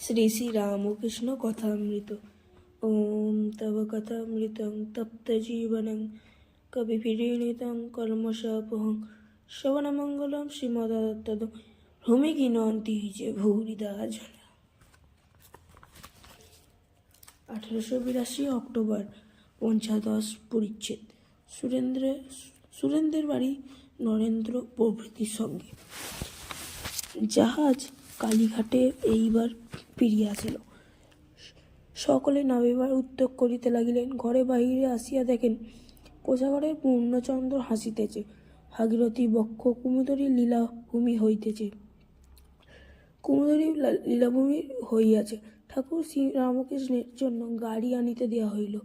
শ্রী শ্রী রামকৃষ্ণ কথামৃত ওম তব কথামৃতং তপ্ত জীবনং কবিভিড়িণিতং কর্মশাপহং শ্রবণমঙ্গলম শ্রীমদত্তদ ভূমি গিনন্তি যে ভূরিদা জন আঠেরোশো বিরাশি অক্টোবর পঞ্চাদশ পরিচ্ছেদ সুরেন্দ্র সুরেন্দ্রের বাড়ি নরেন্দ্র প্রভৃতির সঙ্গে জাহাজ কালীঘাটে এইবার ফিরিয়া আসিল সকলে নামিবার উদ্যোগ করিতে লাগিলেন। ঘরে বাহিরে আসিয়া দেখেন, কোষাগরের পূর্ণচন্দ্র হাসিতেছে। ভাগীরথী বক্ষ, কুমুদরী লীলাভূমি হইতেছে। কুমুদরী লীলাভূমি হইয়াছে। ঠাকুর শ্রী রামকৃষ্ণের জন্য গাড়ি আনিতে দেওয়া হইল।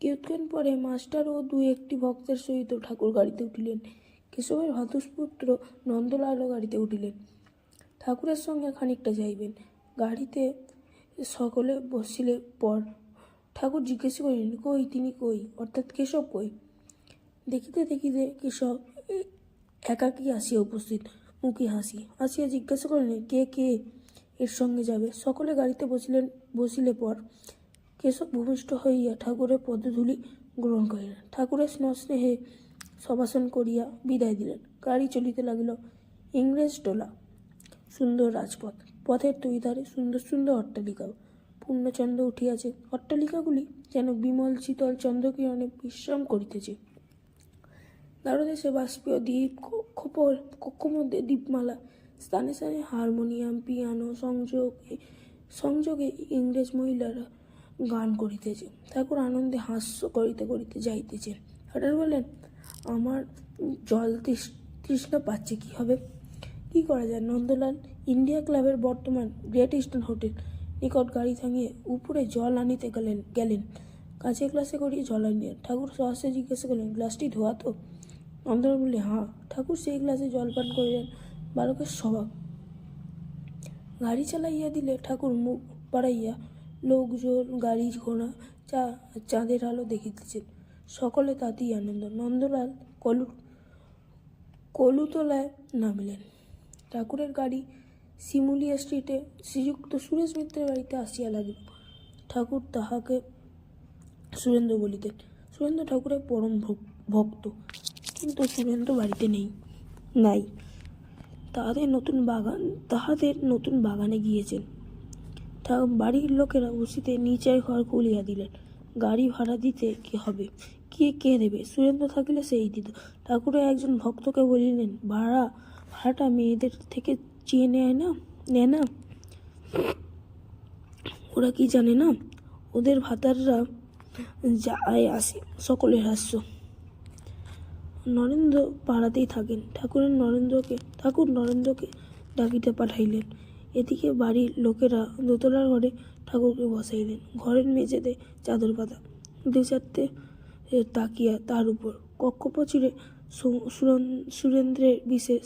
কিছুক্ষণ পরে মাস্টার ও দু একটি ভক্তের সহিত ঠাকুর গাড়িতে উঠিলেন। কেশবের ভাতুষপুত্র নন্দলালও গাড়িতে উঠিলেন। ঠাকুরের সঙ্গে খানিকটা যাইবেন। গাড়িতে সকলে বসিলে পর ঠাকুর জিজ্ঞেস করিলেন, কই, তিনি কই? অর্থাৎ কেশব কই? দেখিতে দেখিতে কেশব একাকী আসিয়া উপস্থিত, মুখে হাসি আসিয়া জিজ্ঞাসা করিলেন, কে কে এর সঙ্গে যাবে? সকলে গাড়িতে বসিলেন, বসিলে পর কেশব ভূমিষ্ঠ হইয়া ঠাকুরের পদধূলি গ্রহণ করিলেন। ঠাকুরের স্নেহ সভাসন করিয়া বিদায় দিলেন। গাড়ি চলিতে লাগিল ইংরেজ টোলা, সুন্দর রাজপথ। পথের দুই ধারে সুন্দর সুন্দর অট্টালিকা। পূর্ণচন্দ্র উঠিয়াছে। অট্টালিকাগুলি যেন বিমল শীতল চন্দ্রকিরণে বিশ্রাম করিতেছে। দ্বারদেশে বাষ্পীয় দ্বীপ কক্ষ কক্ষ মধ্যে দ্বীপমালা স্থানে স্থানে হারমোনিয়াম, পিয়ানো, সংযোগে সংযোগে ইংরেজ মহিলারা গান করিতেছে। ঠাকুর আনন্দে হাস্য করিতে করিতে যাইতেছেন। হঠাৎ বলেন আমার জল তৃষ- তৃষ্ণা পাচ্ছে, কি হবে? কি করা যায়? নন্দলাল, ইন্ডিয়া ক্লাবের বর্তমান গ্রেট ইস্টার্ন হোটেল। নিকট গাড়ি থামিয়ে উপরে জল আনিতে গেলেন গেলেন। কাছে গ্লাসে করিয়ে জল আনিলেন। ঠাকুর সহসে জিজ্ঞাসা করলেন, গ্লাসটি ধোয়া তো? নন্দলাল বললে হাঁ, ঠাকুর সেই গ্লাসে জল পান করিলেন। বালকের স্বভাব। গাড়ি চালাইয়া দিলে ঠাকুর মুখ বাড়াইয়া লোকজন গাড়ি, ঘোড়া, চা, চাঁদের আলো দেখিতেছেন। সকলে তাতেই আনন্দ। নন্দলাল কলু, কলুতলায় নামিলেন। ঠাকুরের গাড়ি শিমুলিয়া স্ট্রিটে শ্রীযুক্ত সুরেশ মিত্রের বাড়িতে আসিয়া লাগিল। ঠাকুর তাহাকে সুরেন্দ্র বলিতেন। সুরেন্দ্র ঠাকুরের পরম ভক- ভক্ত। কিন্তু সুরেন্দ্র বাড়িতে নেই, নাই। তাহাদের নতুন বাগান, তাহাদের নতুন বাগানে গিয়েছেন। বাড়ির লোকেরা বসিতে নিচের ঘর খুলিয়া দিলেন। গাড়ি ভাড়া দিতে কি হবে? কে কে দেবে? সুরেন্দ্র থাকিলে সেই দিত। ঠাকুরের একজন ভক্তকে বলিলেন, ভাড়া ভাড়াটা মেয়েদের থেকে চেয়ে নেয় না নেয় না। ওরা কি জানে না? ওদের ভাতাররা যায় আসে, সকলের হাস্য। নরেন্দ্র পাড়াতেই থাকেন। ঠাকুরের নরেন্দ্রকে, ঠাকুর নরেন্দ্রকে ডাকিতে পাঠাইলেন। এদিকে বাড়ির লোকেরা দোতলার ঘরে ঠাকুরকে বসাইলেন। ঘরের মেঝেতে চাদর পাতা, দু চারটে তাকিয়া তার উপর। কক্ষপচিরে সুরেন্দ্রের বিশেষ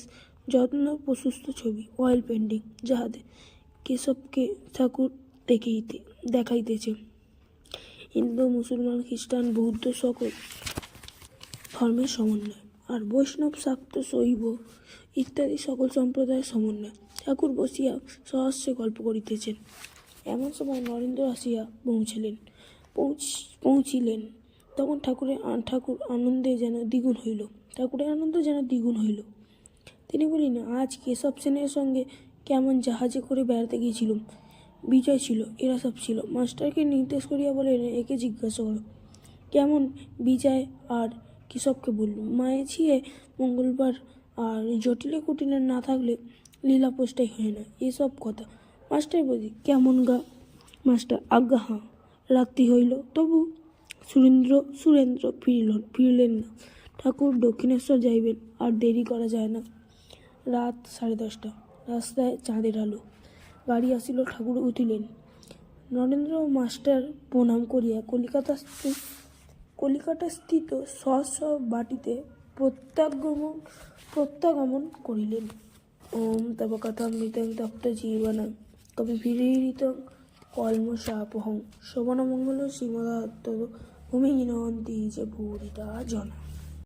যত্ন প্রশস্ত ছবি অয়েল পেন্টিং যাহাতে কেশবকে ঠাকুর দেখাইতে দেখাইতেছে। হিন্দু, মুসলমান, খ্রিস্টান, বৌদ্ধ সকল ধর্মের সমন্বয়। আর বৈষ্ণব, শাক্ত, শৈব ইত্যাদি সকল সম্প্রদায়ের সমন্বয়। ঠাকুর বসিয়া সহস্রে গল্প করিতেছেন। এমন সময় নরেন্দ্র আসিয়া পৌঁছিলেন। পৌঁছ, পৌঁছিলেন। তখন ঠাকুরের ঠাকুর আনন্দে যেন দ্বিগুণ হইল। ঠাকুরের আনন্দ যেন দ্বিগুণ হইল। তিনি বলিলেন আজ কেশব সেনের সঙ্গে কেমন জাহাজে করে বেড়াতে গিয়েছিলাম? বিজয় ছিল, এরা সব ছিল। মাস্টারকে নির্দেশ করিয়া বলিলেন একে জিজ্ঞাসা করো, কেমন বিজয় আর কেশবকে বলল মায়ে ছিয়ে মঙ্গলবার আর জটিলে কুটিলে না থাকলে লীলা পোস্টাই হয় না, এসব কথা। মাস্টার বলি কেমন গা? মাস্টার, আজ্ঞা, হাঁ, রাত্রি হইল, তবু সুরেন্দ্র সুরেন্দ্র ফিরিল, ফিরলেন না। ঠাকুর দক্ষিণেশ্বর যাইবেন, আর দেরি করা যায় না। রাত সাড়ে দশটা। রাস্তায় চাঁদের আলো। গাড়ি আসিল, ঠাকুর উঠিলেন। নরেন্দ্র মাস্টার প্রণাম করিয়া কলিকাতা কলিকাতা স্থিত স্ব বাটিতে প্রত্যাগমন প্রত্যাগমন করিলেন। ওম তব কথামৃতং তপ্ত জীবন। কবি ভিড়িত কলমশাপহং শোভনমঙ্গল শ্রীমদাত্ত ভূমিহীনন্তি যে ভূরিতা জনা